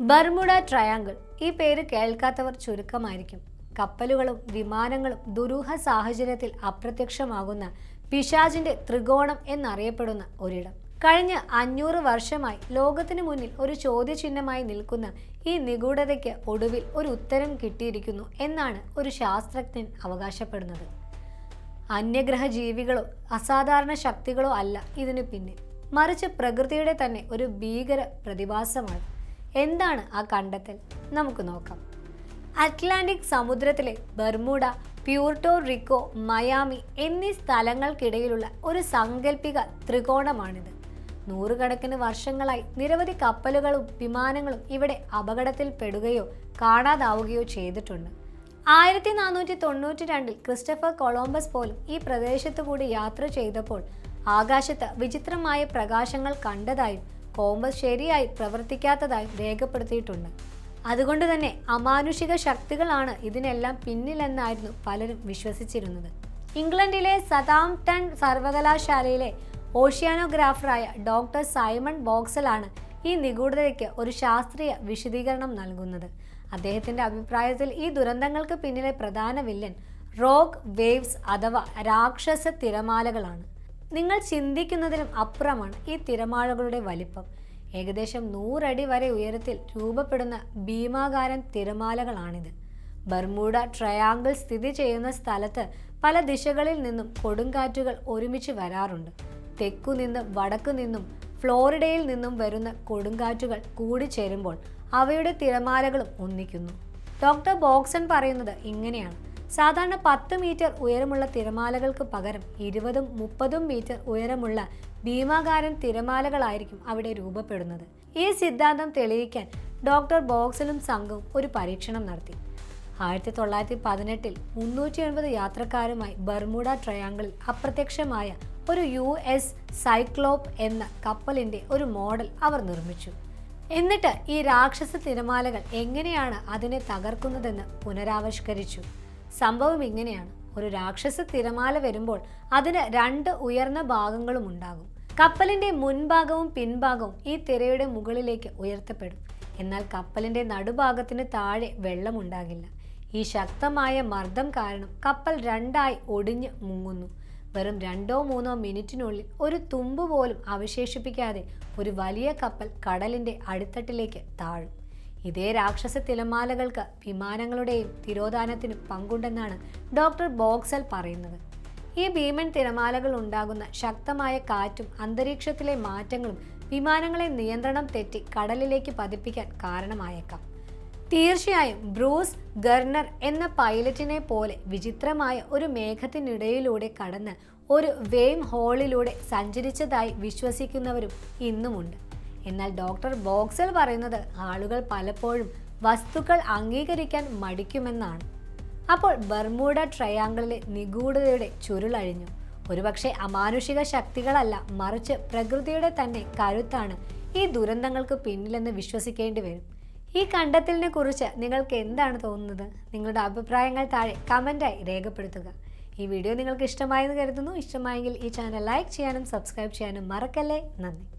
Bermuda triangle. ഈ പേര് കേൾക്കാത്തവർ ചുരുക്കമായിരിക്കും. കപ്പലുകളും വിമാനങ്ങളും ദുരൂഹ സാഹചര്യത്തിൽ അപ്രത്യക്ഷമാകുന്ന പിശാജിന്റെ ത്രികോണം എന്നറിയപ്പെടുന്ന ഒരിടം. കഴിഞ്ഞ അഞ്ഞൂറ് വർഷമായി ലോകത്തിനു മുന്നിൽ ഒരു ചോദ്യചിഹ്നമായി നിൽക്കുന്ന ഈ നിഗൂഢതയ്ക്ക് ഒടുവിൽ ഒരു ഉത്തരം കിട്ടിയിരിക്കുന്നു എന്നാണ് ഒരു ശാസ്ത്രജ്ഞൻ അവകാശപ്പെടുന്നത്. അന്യഗ്രഹ ജീവികളോ അസാധാരണ ശക്തികളോ അല്ല ഇതിനു പിന്നിൽ. മറിച്ച് പ്രകൃതിയുടെ തന്നെ ഒരു ഭീകര പ്രതിഭാസമാണ്. എന്താണ് ആ കണ്ടെത്തൽ? നമുക്ക് നോക്കാം. അറ്റ്ലാന്റിക് സമുദ്രത്തിലെ ബർമുഡ പ്യൂർട്ടോ റിക്കോ മയാമി എന്നീ സ്ഥലങ്ങൾക്കിടയിലുള്ള ഒരു സാങ്കല്പിക ത്രികോണമാണിത്. നൂറുകണക്കിന് വർഷങ്ങളായി നിരവധി കപ്പലുകളും വിമാനങ്ങളും ഇവിടെ അപകടത്തിൽപ്പെടുകയോ കാണാതാവുകയോ ചെയ്തിട്ടുണ്ട്. ആയിരത്തി നാനൂറ്റി തൊണ്ണൂറ്റി രണ്ടിൽ ക്രിസ്റ്റഫർ കൊളംബസ് പോലും ഈ പ്രദേശത്തു കൂടി യാത്ര ചെയ്തപ്പോൾ ആകാശത്ത് വിചിത്രമായ പ്രകാശങ്ങൾ കണ്ടതായും കോമ്പസ് ശരിയായി പ്രവർത്തിക്കാത്തതായി രേഖപ്പെടുത്തിയിട്ടുണ്ട്. അതുകൊണ്ട് തന്നെ അമാനുഷിക ശക്തികളാണ് ഇതിനെല്ലാം പിന്നിലെന്നായിരുന്നു പലരും വിശ്വസിച്ചിരുന്നത്. ഇംഗ്ലണ്ടിലെ സതാംപ്ടൺ സർവകലാശാലയിലെ ഓഷ്യാനോഗ്രാഫറായ ഡോക്ടർ സൈമൺ ബോക്സലാണ് ഈ നിഗൂഢതയ്ക്ക് ഒരു ശാസ്ത്രീയ വിശദീകരണം നൽകുന്നത്. അദ്ദേഹത്തിന്റെ അഭിപ്രായത്തിൽ ഈ ദുരന്തങ്ങൾക്ക് പിന്നിലെ പ്രധാന വില്ലൻ റോക്ക് വേവ്സ് അഥവാ രാക്ഷസ തിരമാലകളാണ്. നിങ്ങൾ ചിന്തിക്കുന്നതിനും അപ്പുറമാണ് ഈ തിരമാലകളുടെ വലിപ്പം. ഏകദേശം നൂറടി വരെ ഉയരത്തിൽ രൂപപ്പെടുന്ന ഭീമാകാരൻ തിരമാലകളാണിത്. ബർമൂഡ ട്രയാങ്കിൾ സ്ഥിതി ചെയ്യുന്ന സ്ഥലത്ത് പല ദിശകളിൽ നിന്നും കൊടുങ്കാറ്റുകൾ ഒരുമിച്ച് വരാറുണ്ട്. തെക്കു നിന്നും വടക്കു നിന്നും ഫ്ലോറിഡയിൽ നിന്നും വരുന്ന കൊടുങ്കാറ്റുകൾ കൂടിച്ചേരുമ്പോൾ അവയുടെ തിരമാലകളും ഒന്നിക്കുന്നു. ഡോക്ടർ ബോക്സൺ പറയുന്നത് ഇങ്ങനെയാണ്. സാധാരണ പത്ത് മീറ്റർ ഉയരമുള്ള തിരമാലകൾക്ക് പകരം ഇരുപതും മുപ്പതും മീറ്റർ ഉയരമുള്ള ഭീമാകാരൻ തിരമാലകളായിരിക്കും അവിടെ രൂപപ്പെടുന്നത്. ഈ സിദ്ധാന്തം തെളിയിക്കാൻ ഡോക്ടർ ബോക്സലും സംഘവും ഒരു പരീക്ഷണം നടത്തി. ആയിരത്തി തൊള്ളായിരത്തി പതിനെട്ടിൽ മുന്നൂറ്റി എൺപത് യാത്രക്കാരുമായി ബർമുഡ ട്രയാങ്കിളിൽ അപ്രത്യക്ഷമായ ഒരു യു എസ് സൈക്ലോപ്പ് എന്ന കപ്പലിന്റെ ഒരു മോഡൽ അവർ നിർമ്മിച്ചു. എന്നിട്ട് ഈ രാക്ഷസ തിരമാലകൾ എങ്ങനെയാണ് അതിനെ തകർക്കുന്നതെന്ന് പുനരാവിഷ്കരിച്ചു. സംഭവം ഇങ്ങനെയാണ്. ഒരു രാക്ഷസ തിരമാല വരുമ്പോൾ അതിന് രണ്ട് ഉയർന്ന ഭാഗങ്ങളും ഉണ്ടാകും. കപ്പലിന്റെ മുൻഭാഗവും പിൻഭാഗവും ഈ തിരയുടെ മുകളിലേക്ക് ഉയർത്തപ്പെടും. എന്നാൽ കപ്പലിന്റെ നടുഭാഗത്തിന് താഴെ വെള്ളമുണ്ടാകില്ല ഈ ശക്തമായ മർദ്ദം കാരണം കപ്പൽ രണ്ടായി ഒടിഞ്ഞ് മുങ്ങുന്നു. വെറും രണ്ടോ മൂന്നോ മിനിറ്റിനുള്ളിൽ ഒരു തുമ്പ് പോലും അവശേഷിപ്പിക്കാതെ ഒരു വലിയ കപ്പൽ കടലിന്റെ അടിത്തട്ടിലേക്ക് താഴും. ഇതേ രാക്ഷസ തിരമാലകൾക്ക് വിമാനങ്ങളുടെയും തിരോധാനത്തിനും പങ്കുണ്ടെന്നാണ് ഡോക്ടർ ബോക്സൽ പറയുന്നത്. ഈ ഭീമൻ തിരമാലകൾ ഉണ്ടാകുന്ന ശക്തമായ കാറ്റും അന്തരീക്ഷത്തിലെ മാറ്റങ്ങളും വിമാനങ്ങളെ നിയന്ത്രണം തെറ്റി കടലിലേക്ക് പതിപ്പിക്കാൻ കാരണമായേക്കാം. തീർച്ചയായും ബ്രൂസ് ഗർണർ എന്ന പൈലറ്റിനെ പോലെ വിചിത്രമായ ഒരു മേഘത്തിനിടയിലൂടെ കടന്ന് ഒരു വെയിം ഹോളിലൂടെ സഞ്ചരിച്ചതായി വിശ്വസിക്കുന്നവരും ഇന്നുമുണ്ട്. എന്നാൽ ഡോക്ടർ ബോക്സൽ പറയുന്നത് ആളുകൾ പലപ്പോഴും വസ്തുക്കൾ അംഗീകരിക്കാൻ മടിക്കുമെന്നാണ്. അപ്പോൾ ബർമൂഡ ട്രയാങ്കിളിലെ നിഗൂഢതയുടെ ചുരുളഴിഞ്ഞു ഒരുപക്ഷെ അമാനുഷിക ശക്തികളല്ല മറിച്ച് പ്രകൃതിയുടെ തന്നെ കരുത്താണ് ഈ ദുരന്തങ്ങൾക്ക് പിന്നിലെന്ന് വിശ്വസിക്കേണ്ടി വരും. ഈ കണ്ടെത്തലിനെ കുറിച്ച് നിങ്ങൾക്ക് എന്താണ് തോന്നുന്നത്? നിങ്ങളുടെ അഭിപ്രായങ്ങൾ താഴെ കമന്റായി രേഖപ്പെടുത്തുക. ഈ വീഡിയോ നിങ്ങൾക്ക് ഇഷ്ടമായെന്ന് കരുതുന്നു. ഇഷ്ടമായെങ്കിൽ ഈ ചാനൽ ലൈക്ക് ചെയ്യാനും സബ്സ്ക്രൈബ് ചെയ്യാനും മറക്കല്ലേ? നന്ദി.